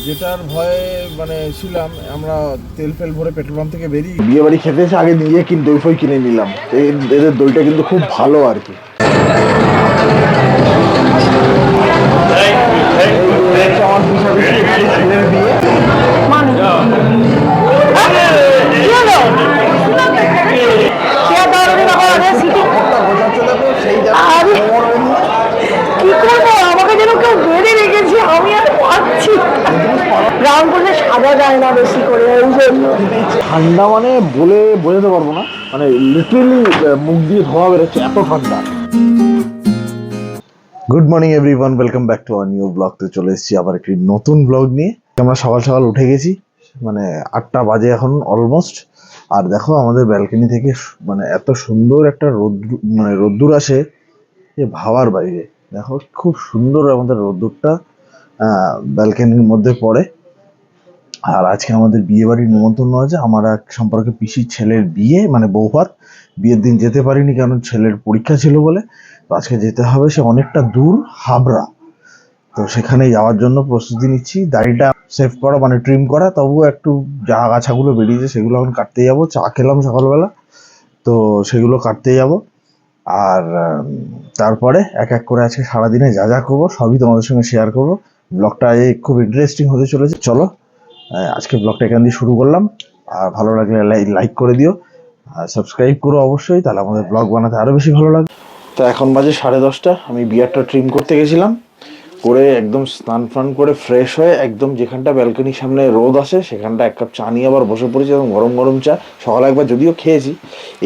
যেটার ভয়ে মানে ছিলাম আমরা তেল ফেল ভরে পেট্রোল পাম্প থেকে বেরিয়ে বিয়ে বাড়ি খেতে এসে আগে নিজে কিন্তু দই ফই কিনে নিলাম। এই- এদের দইটা কিন্তু খুব ভালো আর কি। আমার বিয়ে বোঝাচ্ছে দেখো সেই আরে! কি করব আমাকে যেন কেউ বেঁধে রেখেছে আমি আর পাচ্ছি সাজা যায় না বেশি করে ওই জন্য ঠান্ডা মানে বলে বোঝাতে পারব না মানে লিটারেলি মুখ দিয়ে ধোয়া বেরোচ্ছে, এত ঠান্ডা। Good morning everyone welcome back to our new blog তো চলে এসেছি আবার একটি নতুন ব্লগ নিয়ে। আমরা সকাল সকাল উঠে গেছি মানে আটটা বাজে এখন অলমোস্ট আর দেখো, আমাদের ব্যালকনি থেকে মানে এত সুন্দর একটা রোদ্দুর মানে রোদ্দুর আসে যে ভাবার বাইরে। দেখো, খুব সুন্দর আমাদের রোদ্দুরটা ব্যালকনির মধ্যে পড়ে। আর আজকে আমাদের বিয়ে বাড়ির নিমন্ত্রণ আছে আমার এক সম্পর্কে পিসির ছেলের বিয়ে মানে বৌভাত বিয়ের দিন যেতে পারিনি কারণ ছেলের পরীক্ষা ছিল বলে। তো আজকে যেতে হবে সে অনেকটা দূর, হাবড়া। তো সেখানে যাওয়ার জন্য প্রস্তুতি নিচ্ছি। দাড়িটা সেভ করা মানে ট্রিম করা। তবুও একটু যা আগাছাগুলো বেরিয়েছে সেগুলো এখন কাটতে যাব। চা খেলাম সকালবেলা। তো সেগুলো কাটতে যাব। আর তারপরে এক এক করে আজকে সারাদিনে যা যা করব সবই তোমাদের সঙ্গে শেয়ার করব। ব্লগটা খুব ইন্টারেস্টিং হতে চলেছে। চলো আজকে ব্লগটা এখান দিয়ে শুরু করলাম। আর ভালো লাগলে লাইক করে দিও। আর সাবস্ক্রাইব করো অবশ্যই, তাহলে আমাদের ব্লগ বানাতে আরও বেশি ভালো লাগবে। তো এখন বাজে সাড়ে দশটা, আমি বিয়ারটা ট্রিম করতে গেছিলাম। করে একদম স্নান ফান করে ফ্রেশ হয়ে একদম যেখানটা ব্যালকনির সামনে রোদ আসে, সেখানটা এক কাপ চা নিয়ে আবার বসে পড়েছি এবং গরম গরম চা। সকালে একবার যদিও খেয়েছি।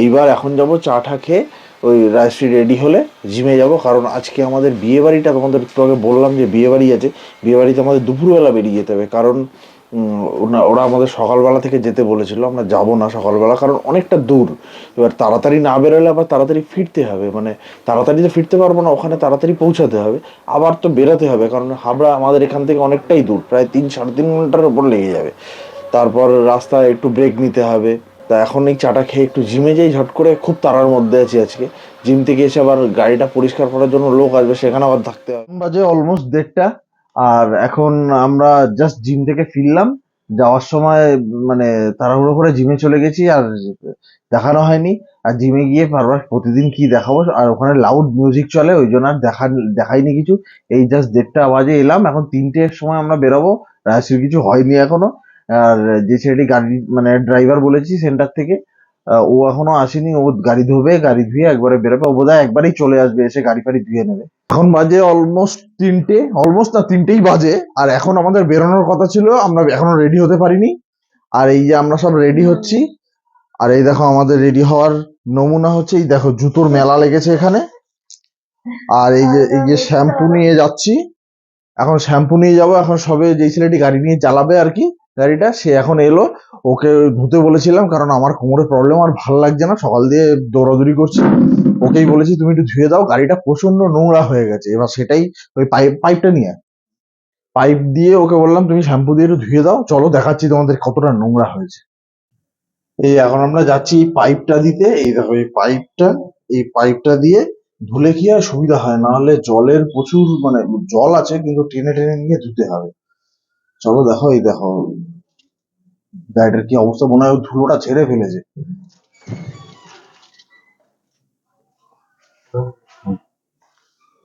এইবার এখন যাব চা চাটা খেয়ে ওই রাজশ্রী রেডি হলে জিমে যাব। কারণ আজকে আমাদের বিয়ে বাড়িটা তোমাদের একটু আগে বললাম যে বিয়ে বাড়ি আছে। বিয়ে বাড়িতে আমাদের দুপুরবেলা বেরিয়ে যেতে হবে। কারণ ওরা আমাদের সকালবেলা থেকে যেতে বলেছিল, আমরা যাব না সকালবেলা, কারণ অনেকটা দূর। এবার তাড়াতাড়ি না বেরোলে আবার তাড়াতাড়ি ফিরতে হবে মানে তাড়াতাড়ি তো ফিরতে পারব না, ওখানে তাড়াতাড়ি পৌঁছাতে হবে, আবার তো বেরোতে হবে, কারণ হাবড়া আমাদের এখান থেকে অনেকটাই দূর, প্রায় তিন সাড়ে তিন ঘণ্টার উপর লেগে যাবে। তারপর রাস্তায় একটু ব্রেক নিতে হবে, তা এখন এই চাটা খেয়ে একটু জিমে যাই, ঝট করে খুব তাড়ার মধ্যে আছি আজকে। জিম থেকে এসে আবার গাড়িটা পরিষ্কার করার জন্য লোক আসবে, সেখানে আবার থাকতে হবে। বাজে অলমোস্ট দেড়টা। আর এখন আমরা জাস্ট জিম থেকে ফিরলাম। যাওয়ার সময় মানে তাড়াহুড়ো করে জিমে চলে গেছি আর দেখানো হয়নি। আর জিমে গিয়ে বারবার প্রতিদিন কি দেখাবো? আর ওখানে লাউড মিউজিক চলে, ওই জন্য আর দেখা, দেখাইনি কিছু। এই জাস্ট দেড়টা বাজে এলাম, এখন তিনটের সময় আমরা বেরোবো। রাজশীর কিছু হয়নি এখনও। আর যে ছেলেটি গাড়ি মানে ড্রাইভার বলেছি সেন্টার থেকে ও এখনও আসেনি ও গাড়ি ধুবে গাড়ি ধুয়ে একবারে বেরোবে ও বোধহয় একবারেই চলে আসবে এসে গাড়ি ফাড়ি ধুয়ে নেবে। এখন বাজে অলমোস্ট তিনটে অলমোস্ট না তিনটেই বাজে আর এখন আমাদের বেরোনোর কথা ছিল আমরা এখনও রেডি হতে পারিনি। আর এই যে আমরা সব রেডি হচ্ছি আর এই দেখো আমাদের রেডি হওয়ার নমুনা হচ্ছে এই দেখো জুতোর মেলা লেগেছে এখানে। আর এই যে এই যে শ্যাম্পু নিয়ে যাচ্ছি এখন শ্যাম্পু নিয়ে যাব এখন সবে যেই ছেলেটি গাড়ি নিয়ে চালাবে আর কি গাড়িটা, সে এখন এলো। ওকে ধুতে বলেছিলাম, কারণ আমার কোমরের প্রবলেম আর ভালো লাগছে না, সকাল দিয়ে দৌড়াদৌড়ি করছি। ওকেই বলেছি, তুমি একটু ধুয়ে দাও, গাড়িটা প্রচণ্ড নোংরা হয়ে গেছে। এবার সেটাই ওই পাইপ, পাইপটা নিয়ে। পাইপ দিয়ে ওকে বললাম, তুমি শ্যাম্পু দিয়ে একটু ধুয়ে দাও, চলো দেখাচ্ছি তোমাদের কতটা নোংরা হয়েছে। এই এখন আমরা যাচ্ছি পাইপটা দিতে। এই দেখো, এই পাইপটা এই পাইপটা দিয়ে ধুলে কি আর সুবিধা হয়? না হলে জলের প্রচুর মানে জল আছে, কিন্তু টেনে টেনে নিয়ে ধুতে হবে। চলো দেখো, এই দেখো। গাড়িটার কি অবস্থা? মনে হয় ধুলোটা ছেড়ে ফেলেছে।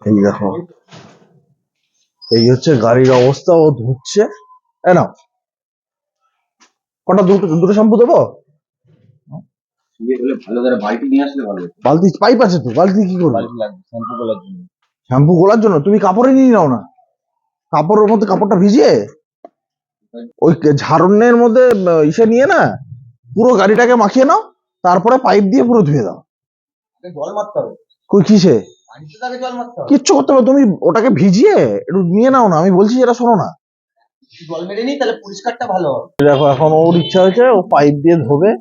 এই দেখো। এই হচ্ছে গাড়ির অবস্থা, ও ধুচ্ছে। এ কটা, দুটো দুটো শ্যাম্পু দেবো? বালতি, পাইপ আছে তো, বালতি কি করবে? শ্যাম্পু গোলার জন্য? তুমি কাপড়ে নিয়ে নাও না। কাপড়ের মধ্যে কাপড়টা ভিজিয়ে? ওই ঝাড়নের মধ্যে ইসে নিয়ে না পুরো গাড়িটাকে মাখিয়ে নাও তারপরে পাইপ দিয়ে পুরো ধুয়ে দাও। জল মারতে হবে? কই কিসে? কিচ্ছু করতে হবে তুমি ওটাকে ভিজিয়ে একটু নিয়ে নাও না আমি বলছি এটা শোনো না। জল মেরে নিই তাহলে পরিষ্কারটা ভালো হবে। দেখো এখন ওর ইচ্ছা হয়েছে ও পাইপ দিয়ে ধোবে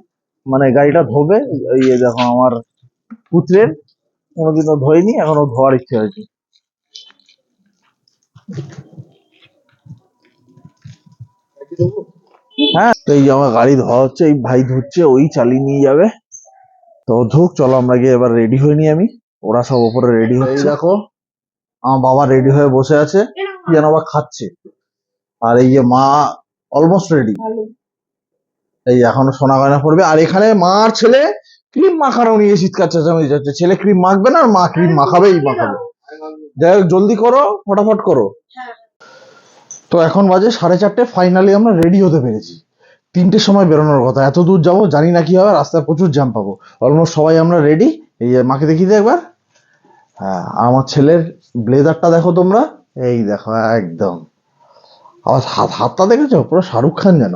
মানে গাড়িটা ধোবে এই দেখো আমার পুত্রের কোনোদিনও ধোয়নি এখন ও ধোয়ার ইচ্ছে হয়েছে। হ্যাঁ তো এই যে আমার গাড়ি ধোয়া হচ্ছে এই ভাই ধুচ্ছে ওই চালিয়ে নিয়ে যাবে। তো ধুক চলো আমরা গিয়ে এবার রেডি হয়ে নি আমি। ওরা সব উপরে রেডি হচ্ছে। দেখো আমার বাবা রেডি হয়ে বসে আছে কি যেন আবার খাচ্ছে। আর এই যে মা অলমোস্ট রেডি এই এখনও সোনা গয়না পড়বে আর এখানে মা আর ছেলে ক্রিম মাখানো নিয়ে শীতকাল চেঁচামেচি যাচ্ছে ছেলে ক্রিম মাখবে না আর মা ক্রিম মাখাবেই মাখাবে। যাই হোক জলদি করো ফটাফট করো। তো এখন বাজে সাড়ে চারটে ফাইনালি আমরা রেডি হতে পেরেছি। তিনটের সময় বেরোনোর কথা। এত দূর যাব জানি না কি হবে রাস্তায় প্রচুর জ্যাম পাবো। অলমোস্ট সবাই আমরা রেডি এই যে মাকে দেখি দে একবার। হ্যাঁ আমার ছেলের ব্লেজারটা দেখো তোমরা। এই দেখো একদম। আবার হাত হাতটা দেখেছ? পুরো শাহরুখ খান যেন।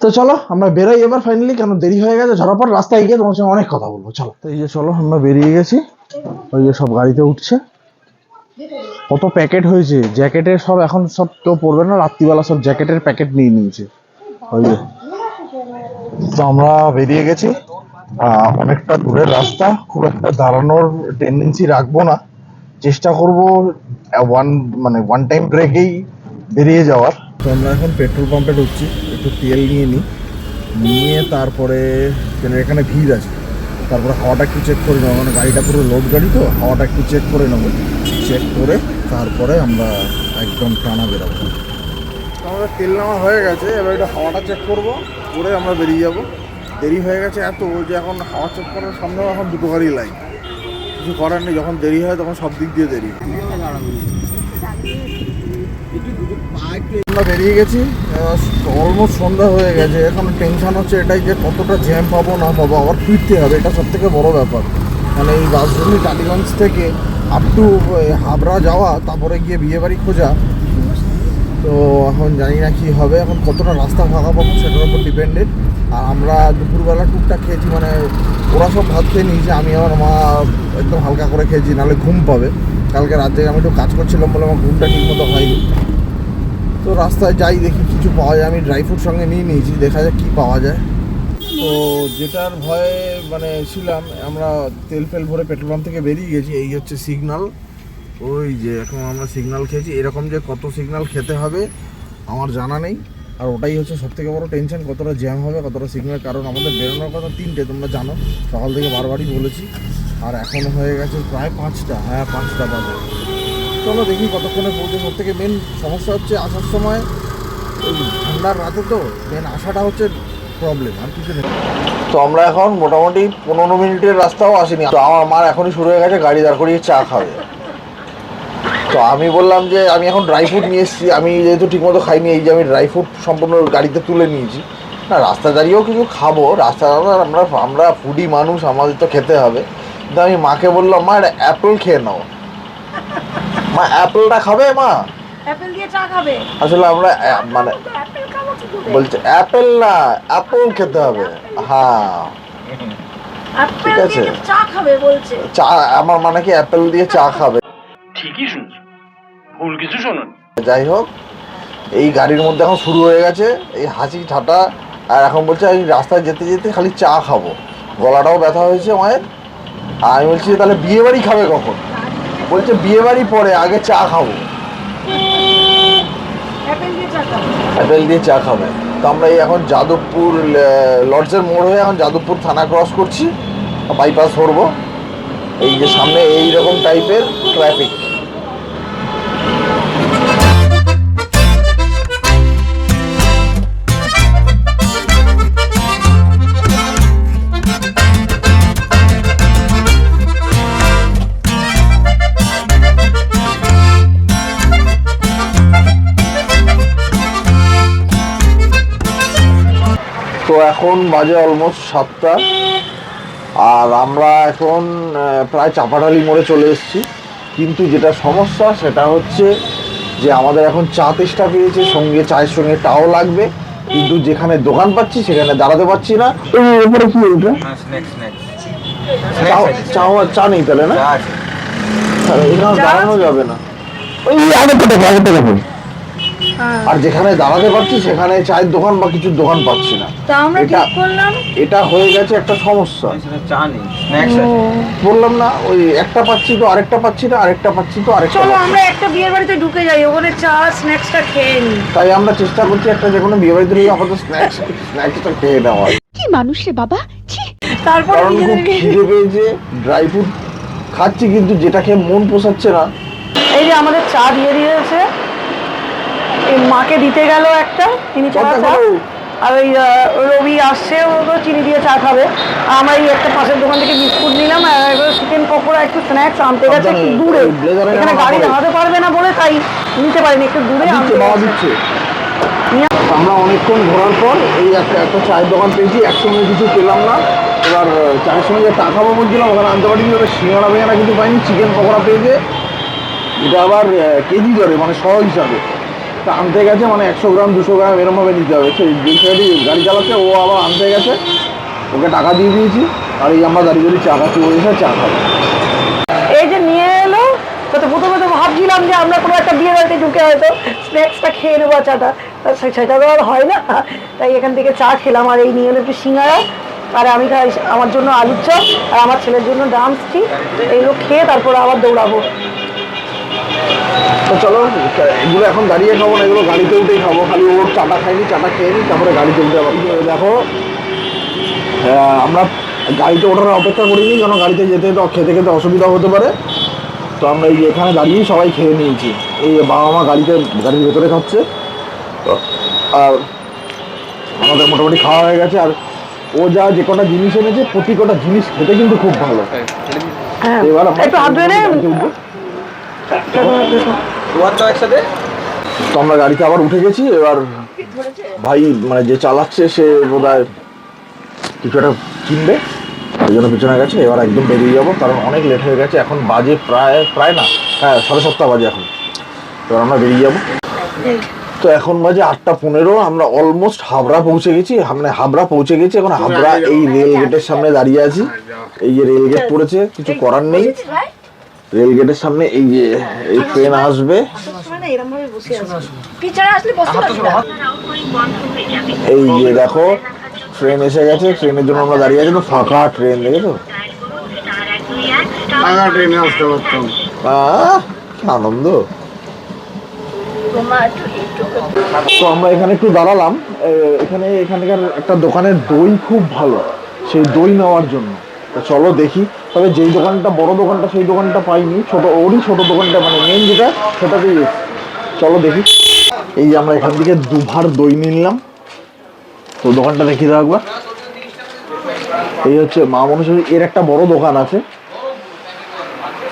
তো চলো আমরা বেরোই এবার ফাইনালি কেন দেরি হয়ে গেছে? ঝরাপর রাস্তায় গিয়ে তোমার সঙ্গে অনেক কথা বলব। চলো। তো এই যে চলো আমরা বেরিয়ে গেছি। ওই যে সব গাড়িতে উঠছে। কত প্যাকেট হয়েছে? জ্যাকেটের সব এখন সব কেউ পড়বে না? রাত্রিবেলা সব জ্যাকেটের প্যাকেট নিয়ে নিয়েছে। ওই যে। তো আমরা বেরিয়ে গেছি। অনেকটা দূরের রাস্তা। খুব একটা দাঁড়ানোর টেন্ডেন্সি রাখব না। চেষ্টা করব ওয়ান মানে ওয়ান টাইম ব্রেকেই বেরিয়ে যাওয়ার। তো আমরা এখন পেট্রোল পাম্পে ঢুকছি। একটু তেল নিয়ে নিই। নিয়ে তারপরে এখানে ভিড় আছে। তারপরে হাওয়াটা একটু চেক করে নেব। মানে গাড়িটা পুরো লোড গাড়ি তো? হাওয়াটা একটু চেক করে নেব। চেক করে তারপরে আমরা একদম টানা বেরোবো। আমাদের তেল নেওয়া হয়ে গেছে, এবার একটু হাওয়াটা চেক করব, করে আমরা বেরিয়ে যাব। দেরি হয়ে গেছে এত যে এখন হাওয়া চেক করার সামনেও এখন দুটো গাড়ি লাইন কিছু করার নেই, যখন দেরি হয় তখন সব দিক দিয়ে দেরি। আমরা বেরিয়ে গেছি অলমোস্ট সন্ধ্যা হয়ে গেছে, এখন টেনশন হচ্ছে এটাই যে কতটা জ্যাম পাবো না পাবো, আবার ফিরতে হবে, এটা সব থেকে বড় ব্যাপার। মানে এই বাসজর্নি টালিগঞ্জ থেকে আপ টু হাবড়া যাওয়া, তারপরে গিয়ে বিয়েবাড়ি খোঁজা। তো এখন জানি না কি হবে, এখন কতটা রাস্তা ফাঁকা পাবো সেটার উপর ডিপেন্ডেড আর আমরা দুপুরবেলা টুকটাক খেয়েছি মানে ওরা সব ভাত খেয়ে নিয়েছে, আমি আমার মা একদম হালকা করে খেয়েছি, নাহলে ঘুম পাবে। কালকে রাত থেকে আমি একটু কাজ করছিলাম বলে আমার ঘুমটা ঠিক মতো হয়নি। তো রাস্তায় যাই দেখি, কিছু পাওয়া যায়, আমি ড্রাই ফ্রুট সঙ্গে নিয়ে নিয়েছি, দেখা যাক কী পাওয়া যায়। তো যেটার ভয়ে মানে ছিলাম, আমরা তেল ফেল ভরে পেট্রোল পাম্প থেকে বেরিয়ে গেছি, এই হচ্ছে সিগনাল ওই যে এখন আমরা সিগনাল খেয়েছি, এরকম যে কত সিগনাল খেতে হবে আমার জানা নেই। আর ওটাই হচ্ছে সব থেকে বড় টেনশন কতটা জ্যাম হবে, কতটা সিগনাল কারণ আমাদের বেরোনোর কথা তিনটে, তোমরা জানো। সকাল থেকে বারবারই বলেছি। আর এখন হয়ে গেছে প্রায় পাঁচটা হ্যাঁ পাঁচটা বাজে। চলো দেখি কতক্ষণে পৌঁছে সব থেকে মেন সমস্যা হচ্ছে আসার সময়, ওই ঠান্ডার রাতে তো মেন আসাটা হচ্ছে প্রবলেম আর কিছু নেই। তো আমরা এখন মোটামুটি পনেরো মিনিটের রাস্তাও আসিনি। তো আমার মার এখনই শুরু হয়ে গেছে, গাড়ি দাঁড় করিয়ে চা খাবে। তো আমি বললাম যে, আমি এখন ড্রাই ফ্রুট নিয়ে এসেছি, আমি যেহেতু ঠিকমতো খাইনি, এই যে আমি ড্রাই ফ্রুট সম্পূর্ণ গাড়িতে তুলে নিয়েছি। না, রাস্তা দাঁড়িয়েও কিছু খাব, রাস্তা দাঁড়িয়ে আমরা আমরা ফুডি মানুষ, আমাদের তো খেতে হবে। কিন্তু আমি মাকে বললাম, মা, একটা অ্যাপেল খেয়ে নাও। মা অ্যাপেলটা খাবে মা? অ্যাপেল দিয়ে চা খাবে? আসলে আমরা মানে বলছে অ্যাপেল না অ্যাপেল খেতে হবে। হ্যাঁ। অ্যাপেল আছে। চা খাবে বলছে। চা আমার মানে কি অ্যাপেল দিয়ে চা খাবে? ঠিকই শুনছো। ভুল কিছু শোনো যাই হোক এই গাড়ির মধ্যে এখন শুরু হয়ে গেছে এই হাসি ঠাটা আর এখন বলছে আমি রাস্তায় যেতে যেতে খালি চা খাব। গলাটাও ব্যথা হয়েছে মায়ের। আর আমি বলছি তাহলে বিয়ে বাড়ি খাবে কখন? বলছে বিয়ে বাড়ি পরে আগে চা খাব। অ্যাপেল দিয়ে চা খাবে অ্যাপেল দিয়ে চা খাবে। তো আমরা এই এখন যাদবপুর লর্ডসের মোড় হয়ে এখন যাদবপুর থানা ক্রস করছি বাইপাস ধরবো। এই যে সামনে এই রকম টাইপের ট্রাফিক এখন বাজে অলমোস্ট সাতটা। আর আমরা এখন প্রায় চাপাটালি মোড়ে চলে এসেছি। কিন্তু যেটা সমস্যা সেটা হচ্ছে যে আমাদের এখন চা তেষ্টা পেয়েছে সঙ্গে চায়ের সঙ্গে টাও লাগবে। কিন্তু যেখানে দোকান পাচ্ছি সেখানে দাঁড়াতে পারছি না। এই উপরে কি ওইটা স্ন্যাক্স চা- চা চা নেই তাহলে না? তাহলে এখানে দাঁড়ানো যাবে না। ওই দেখো হ্যাঁ আর যেখানে দাঁড়াতে পারছি সেখানে চায়ের দোকান বা কিছু দোকান পাচ্ছি না। তা আমরা এটা- ঠিক করলাম। এটা হয়ে গেছে একটা সমস্যা। চা নেই স্ন্যাক্স বললাম না ওই একটা পাচ্ছি তো আরেকটা পাচ্ছি না আরেকটা পাচ্ছি তো আরেকটা চলো আমরা একটা বিয়ের বাড়িতে ঢুকে যাই ওখানে চা স্ন্যাক্সটা খেয়ে নিই। তাই আমরা চেষ্টা করছি একটা যে কোনো বিয়ে বাড়িতে গিয়ে আমাদের স্ন্যাক্স স্ন্যাক্সটা খেয়ে নেওয়া কি মানুষ রে বাবা ছি। তারপরে খিদে পেয়েছে ড্রাই ফ্রুট খাচ্ছি কিন্তু যেটা খেয়ে মন পোষাচ্ছে না। এই যে আমাদের চা দিয়ে দিয়েছে মাকে দিতে গেল একটা চিনি চা চা আর ওই রবি আসছে ও তো চিনি দিয়ে চা খাবে। আমরা এই একটা পাশের দোকান থেকে বিস্কুট নিলাম আর চিকেন পকোড়া একটু স্ন্যাক্স আনতে গেছে একটু দূরে। এখানে গাড়ি। দাঁড়াতে পারবে না বলে তাই নিতে পারিনি একটু দূরে আনতে আমরা অনেকক্ষণ ঘোরার পর এই একটা একটা চায়ের দোকান পেয়েছি একসঙ্গে কিছু পেলাম না। এবার চায়ের সঙ্গে যে টাকা খাব বলছিলাম ওখানে আনতে পারিনি ওটা সিঙ্গাড়া বেঙ্গাড়া কিছু পাইনি চিকেন পকোড়া পেয়েছে। এটা আবার কেজি দরে মানে শ হিসাবে। তা আনতে গেছে মানে একশো গ্রাম, দুশো গ্রাম এরমভাবে নিতে হবে। সেই যে ছেলেটি গাড়ি চালাচ্ছে, ও আবার আনতে গেছে। ওকে টাকা দিয়ে দিয়েছি, আর এই আমরা দাঁড়িয়ে চা খাচ্ছি ওই এসে চা খাব। এই যে নিয়ে এলো তো প্রথমে তো ভাবছিলাম যে আমরা কোনো একটা বিয়ে বাড়িতে ঢুকে হয়তো স্ন্যাক্সটা খেয়ে নেব চাটা। তা সেটা তো আর হয় না। তাই এখান থেকে চা খেলাম, আর এই নিয়ে এলো একটু সিঙ্গারা, আর আমি খাই আমার জন্য আলুর চপ, আর আমার ছেলের জন্য ডান্স স্টিক এইগুলো খেয়ে তারপরে আবার দৌড়াবো। তো চলো এগুলো এখন দাঁড়িয়ে খাব না এগুলো গাড়িতে উঠেই খাব। খালি ওর চাটা খাইনি চাটা খেয়ে নিই তারপরে গাড়িতে উঠে আবার দেখো আমরা গাড়িতে ওঠার অপেক্ষা করিনি কারণ গাড়িতে যেতে তো খেতে খেতে অসুবিধা হতে পারে। তো আমরা এই এখানে দাঁড়িয়েই সবাই খেয়ে নিয়েছি। এই বাবা মা গাড়িতে গাড়ির ভেতরে খাচ্ছে। তো আর আমাদের মোটামুটি খাওয়া হয়ে গেছে। আর ও যা যে কটা জিনিস এনেছে প্রতি কটা জিনিস খেতে কিন্তু খুব ভালো। হ্যাঁ। এবার আমরা তো আমরা গাড়িতে আবার উঠে গেছি, এবার ভাই মানে যে চালাচ্ছে সে বোধ কিছু একটা কিনবে, ওই জন্য পিছনে গেছে, এবার একদম বেরিয়ে যাব, কারণ অনেক লেট হয়ে গেছে, এখন বাজে প্রায় প্রায় না হ্যাঁ সাড়ে সাতটা বাজে এখন। এবার আমরা বেরিয়ে যাব। তো এখন বাজে আটটা পনেরো, আমরা অলমোস্ট হাবড়া পৌঁছে গেছি মানে হাবড়া পৌঁছে গেছি, এখন হাবড়া এই রেল গেটের সামনে দাঁড়িয়ে আছি। এই যে রেল গেট পড়েছে, কিছু করার নেই। রেল গেটের সামনে এই যে এই ট্রেন আসবে। এই যে দেখো ট্রেন এসে গেছে ট্রেনের জন্য আমরা দাঁড়িয়ে আছি তো ফাঁকা ট্রেন দেখেছ? কি আনন্দ। তো আমরা এখানে একটু দাঁড়ালাম। এখানে এখানকার একটা দোকানের দই খুব ভালো সেই দই নেওয়ার জন্য। তো চলো দেখি। তবে যেই দোকানটা, বড় দোকানটা, সেই দোকানটা পাইনি। ছোট, ওরই ছোট দোকানটা মানে মেন যেটা, সেটাতেই। চলো দেখি। এই যে আমরা এখান থেকে দুভার দই নিলাম। তো দোকানটা দেখিয়ে দাও একবার। এই হচ্ছে মা মনুষ্যী এর একটা বড় দোকান আছে।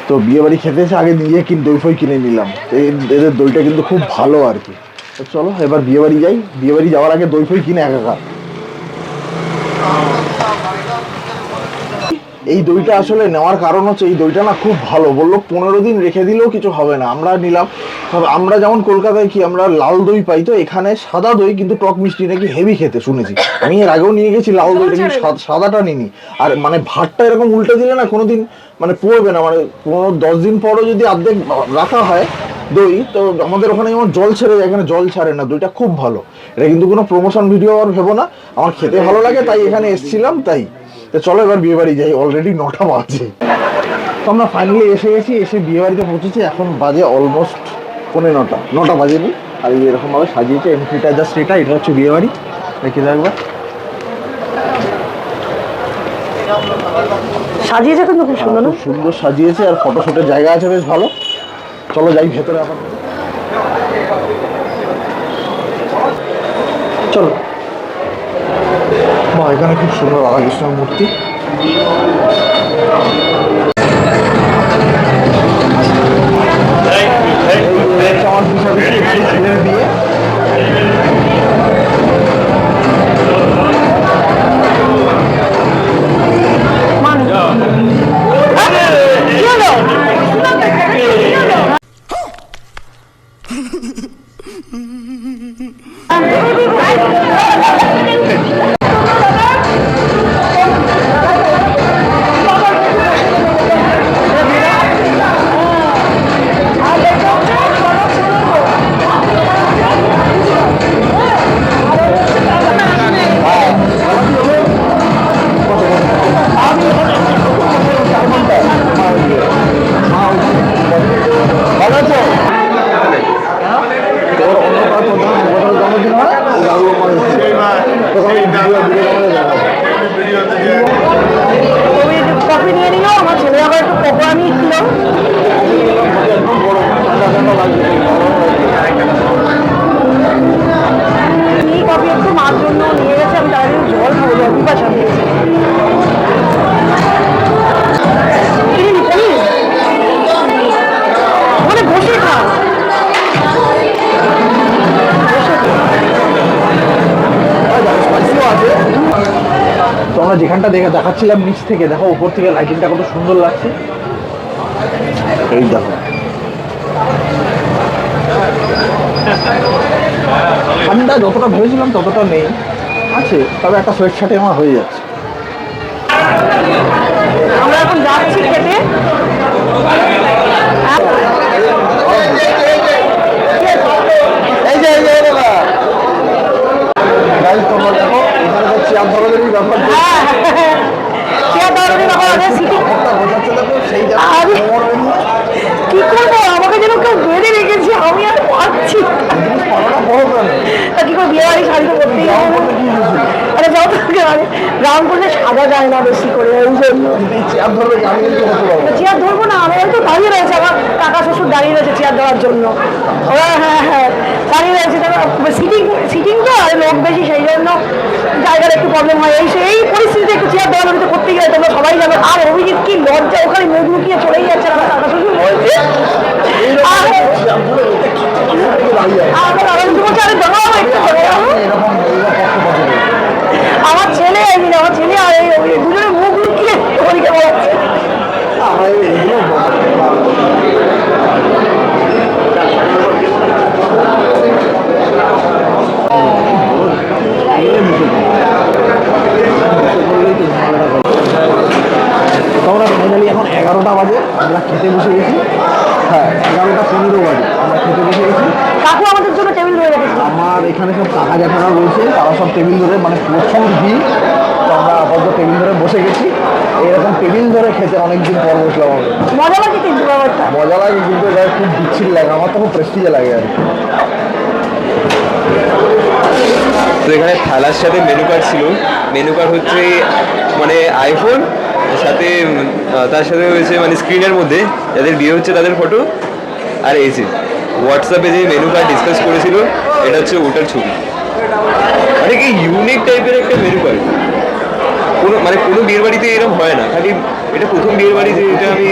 তো বিয়ে বাড়ি খেতে এসে আগে নিজে কিন দই ফই কিনে নিলাম। এই- এদের দইটা কিন্তু খুব ভালো আর কি। তো চলো, এবার বিয়ে বাড়ি যাই। বিয়ে বাড়ি যাওয়ার আগে দই ফই কিনে একা। এই দইটা আসলে নেওয়ার কারণ হচ্ছে এই দইটা না খুব ভালো। বলল পনেরো দিন রেখে দিলেও কিছু হবে না। আমরা নিলাম। আমরা যেমন কলকাতায় কি আমরা লাল দই পাই তো এখানে সাদা দই কিন্তু টক মিষ্টি নাকি হেভি খেতে শুনেছি। আমি এর আগেও নিয়ে গেছি লাল দইটা কিন্তু সাদ- সাদাটা নিনি আর মানে ভাতটা এরকম উল্টে দিলে না কোনোদিন মানে পড়বে না। মানে পনেরো দশ দিন পরও যদি অর্ধেক রাখা হয় দই তো আমাদের ওখানে যেমন জল ছেড়ে যায় এখানে জল ছাড়ে না। দইটা খুব ভালো। এটা কিন্তু কোনো প্রমোশন ভিডিও আর ভেবো না। আমার খেতে ভালো লাগে তাই এখানে এসেছিলাম তাই। তো চলো এবার বিয়ে বাড়ি যাই অলরেডি নটা বাজে। তো আমরা ফাইনালি এসে গেছি এসে বিয়ে বাড়িতে পৌঁছেছি এখন বাজে অলমোস্ট পনেরো নটা। নটা বাজেনি আর এই এরকম ভাবে সাজিয়েছে এন্ট্রিটা জাস্ট এটা এটা হচ্ছে বিয়ে বাড়ি। দেখি দেখবা সাজিয়েছে কিন্তু খুব সুন্দর না? খুব সুন্দর সাজিয়েছে আর ফটোশুটের জায়গা আছে বেশ ভালো। চলো যাই ভেতরে আবার চলো। এখানে খুব সুন্দর রাধাকৃষ্ণের মূর্তি আমার এখানে ছেলের মানে bienvenido, vamos a দেখাচ্ছিলাম নিচ থেকে দেখো উপর থেকে লাইটিংটা কত সুন্দর লাগছে। এই দেখো। ঠান্ডা যতটা ভেবেছিলাম ততটা নেই। আছে তবে একটা সোয়েট শার্টে আমার হয়ে যাচ্ছে। আমরা এখন যাচ্ছি খেতে। এই যে এই যে এই দেখো গাইজ তোমরা দেখো এখানে তো চেয়ার ধরাধরি ব্যাপার হ্যাঁ চেয়ার দাঁড়ানোর ব্যাপার আছে সিটিং একটা বোঝাচ্ছে দেখো সেই আরে। কি করব? আমাকে যেন কেউ বেঁধে রেখেছে আমি আর কেন? তা কি করে বিয়ে বাড়ি শাড়ি করতেই হয়েছিল আরে আরে ব্রাউন করলে সাদা যায় না বেশি করে ওই জন্য চেয়ার ধরবে? আমি না। চেয়ার ধরবো না আমার তো দাঁড়িয়ে রয়েছে আমার কাকা শ্বশুর দাঁড়িয়ে রয়েছে চেয়ার দেওয়ার জন্য ওরা হ্যাঁ হ্যাঁ দাঁড়িয়ে রয়েছে তারপর সিটিং সিটিং তো আর লোক বেশি সেই জন্য জায়গার একটু প্রবলেম হয় এই সেই পরিস্থিতিতে একটু চেয়ার দেওয়ার তো করতে গেলে তোমরা সবাই যাবে আর অভিজিৎ কি লজ্জা ওখানে মুখ লুকিয়ে চলেই যাচ্ছে আমার কাকা শ্বশুর বলছে আর আমার শ্বশুর বলছে আরে দাঁড়াও একটু দাঁড়াও এরকম এরকম কষ্ট পাচ্ছে না। আমার ছেলে আমার ছেলে আর এই দুজনে মুখ লুকিয়ে পরীক্ষা বলাচ্ছে আমার এইগুলো তোমরা ফাইনালি এখন এগারোটা বাজে আমরা খেতে বসে গেছি হ্যাঁ এগারোটা পনেরো বাজে আমরা খেতে বসে গেছি কাকু আমাদের জন্য টেবিল ধরে রেখেছে আমার এখানে সব কাকা জ্যাঠারা রয়েছে তারা সব টেবিল ধরে মানে প্রচুর ভিড় তো আমরা আপাতত টেবিল ধরে বসে গেছি এরকম টেবিল ধরে খেতে অনেকদিন পর বসলাম আমি মজা লাগে কিন্তু ব্যাপারটা মজা লাগে কিন্তু এটা খুব বিচ্ছিরি লাগে তো লাগে আর তো এখানে থালার সাথে মেনু কার্ড ছিল। মেনু কার্ড হচ্ছে মানে আইফোন সাথে তার সাথে হয়েছে মানে স্ক্রিনের মধ্যে, যাদের বিয়ে হচ্ছে তাদের ফটো আর যে হোয়াটসঅ্যাপে যে মেনু কার্ড ডিসকাস করেছিল, এটা হচ্ছে ওটার ছবি। মানে কি ইউনিক টাইপের একটা মেনু কার্ড কোনো মানে কোনো বিয়ের বাড়িতে এরকম হয় না। খালি এটা প্রথম বিয়ের বাড়ি যে এটা আমি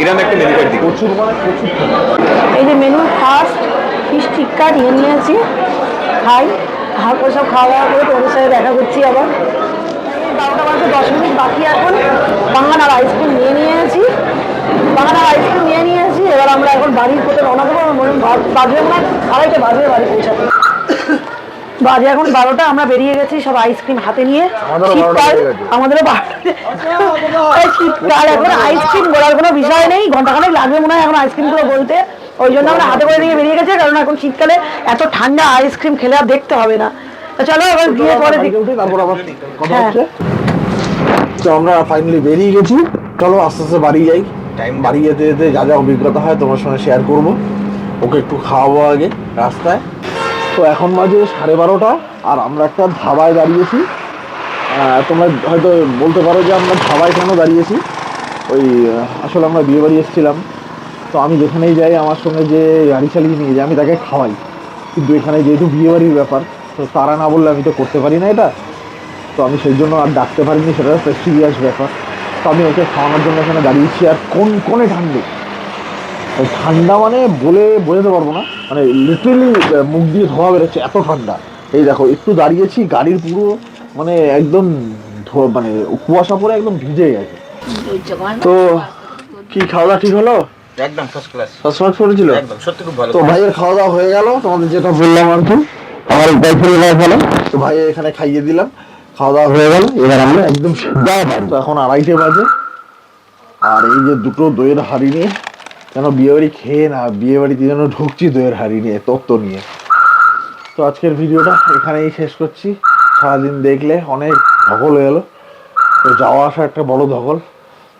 এরম একটা মেনু কার্ড দিই। প্রচুর মানে প্রচুর এই যে মেনু ফার্স্ট ফিশ টিক্কা নিয়ে নিয়েছি। খাই হালকা করে সব খাওয়া দাওয়া করে তোমাদের সাথে দেখা করছি আবার। বারোটা বাজতে দশ মিনিট বাকি এখন। বাঙানার আইসক্রিম নিয়ে নিয়েছি। বাঙানার আইসক্রিম নিয়ে নিয়েছি। এবার আমরা এখন বাড়ির পথে রওনা দেবো। আমার মনে বাজবে না আড়াইটে বাজবে বাড়ি পৌঁছাতে। বাজে এখন বারোটা আমরা বেরিয়ে গেছি সব আইসক্রিম হাতে নিয়ে। আমাদেরও বারোটা শীতকাল আমাদেরও শীতকাল এখন আইসক্রিম বলার কোনো বিষয় নেই ঘন্টাখানেক লাগবে মনে হয় এখন আইসক্রিমগুলো বলতে। ওই জন্য আমরা হাতে করে নিয়ে বেরিয়ে গেছে কারণ এখন শীতকালে এত ঠান্ডা আইসক্রিম খেলে আর দেখতে হবে না। চলো এবার গিয়ে পরে তারপর আবার কথা হ্যাঁ। হচ্ছে। তো আমরা ফাইনালি বেরিয়ে গেছি। চলো আস্তে আস্তে বাড়ি যাই। টাইম বাড়ি যেতে যেতে যা যা অভিজ্ঞতা হয় তোমার সঙ্গে শেয়ার করব। ওকে একটু খাওয়াবো আগে রাস্তায়। তো এখন বাজে সাড়ে বারোটা, আর আমরা একটা ধাবায় দাঁড়িয়েছি। তোমরা হয়তো বলতে পারো যে আমরা ধাবায় কেন দাঁড়িয়েছি? ওই আসলে আমরা বিয়ে বাড়ি এসেছিলাম। তো আমি যেখানেই যাই, আমার সঙ্গে যে গাড়ি চালিয়ে নিয়ে যাই আমি তাকে খাওয়াই। কিন্তু এখানে যেহেতু বিয়ে বাড়ির ব্যাপার, তো তারা না বললে আমি তো করতে পারি না এটা। তো আমি সেই জন্য আর ডাকতে পারিনি, সেটা সিরিয়াস ব্যাপার। তো আমি ওকে খাওয়ানোর জন্য এখানে দাঁড়িয়েছি, আর কোন কোনে ঠান্ডে ঠান্ডা মানে বলে বোঝাতে পারব না। মানে লিটারেলি মুখ দিয়ে ধোয়া বেরোচ্ছে এত ঠান্ডা। এই দেখো একটু দাঁড়িয়েছি গাড়ির পুরো মানে একদম মানে কুয়াশা পরে একদম ভিজে গেছে। তো কি খাওয়া দাওয়া ঠিক হলো? একদম ফার্স্ট ক্লাস সবসময় করেছিল একদম সত্যি খুব ভালো। তো ভাইয়ের খাওয়া দাওয়া হয়ে গেল তোমাদের যেটা বললাম আর কি। আমার গার্লফ্রেন্ড গায়ে ভালো তো ভাই এখানে খাইয়ে দিলাম খাওয়া দাওয়া হয়ে গেল। এবার আমরা একদম সিদ্ধা তো এখন আড়াইটে বাজে। আর এই যে দুটো দইয়ের হাড়ি নিয়ে যেন বিয়ে বাড়ি খেয়ে না, বিয়ে বাড়িতে যেন ঢুকছি দইয়ের হাড়ি নিয়ে তত্ত্ব নিয়ে। তো আজকের ভিডিওটা এখানেই শেষ করছি। সারাদিন দেখলে অনেক ধকল হয়ে গেলো। তো যাওয়া আসা একটা বড় ধকল।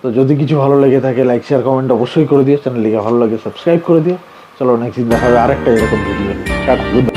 তো যদি কিছু ভালো লেগে থাকে লাইক শেয়ার কমেন্ট অবশ্যই করে দিও। চ্যানেলটিকে ভালো লাগে সাবস্ক্রাইব করে দিও। চলো নেক্সট দিন দেখা হবে আরেকটা এরকম ভিডিও